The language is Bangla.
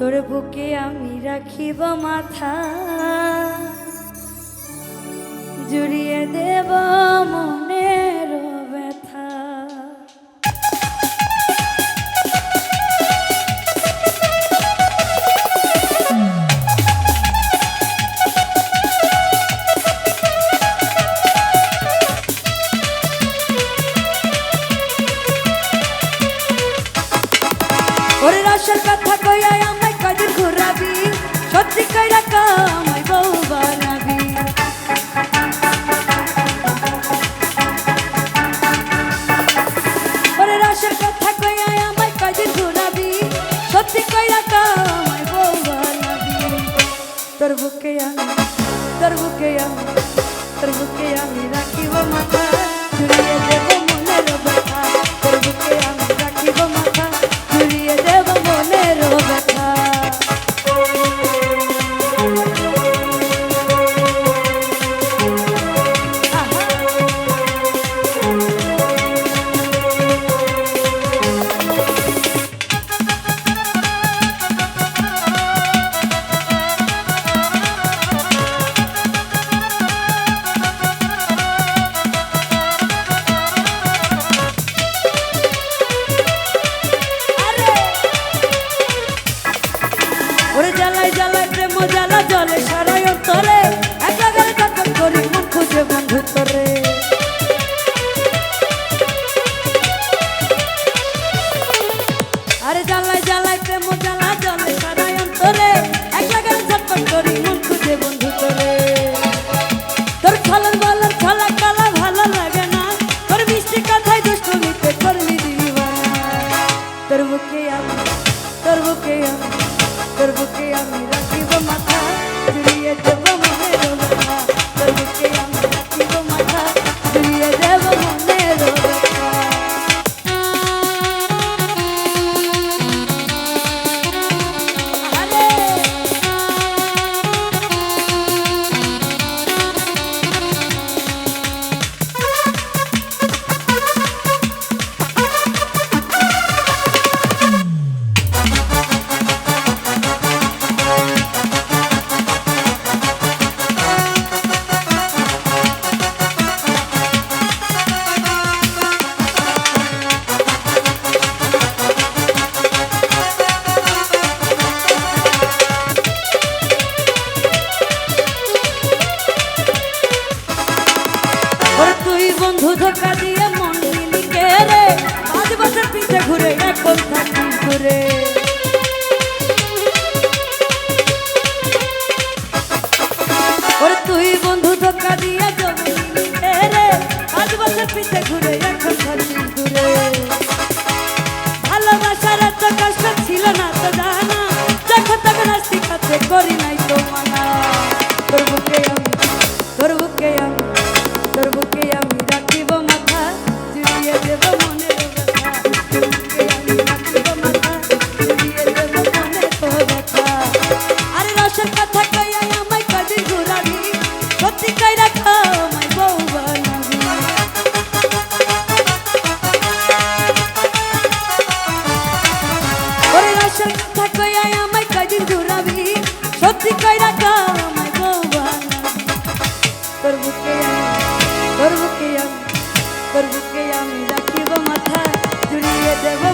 তোর বুকে আমি রাখিব মাথা। জুড়িয়ে দেব মনের ব্যথা। ওরে রাশের কথা que ya, tenemos que ya, mira aquí a matar. তোর বুকে আমি তোর বুকে আমি তোর বুকে আমি রাখিব মাথা জুড়িয়ে দেব কষ্ট ছিল না তো জানা। দেখো তখন শিখাতে করি না there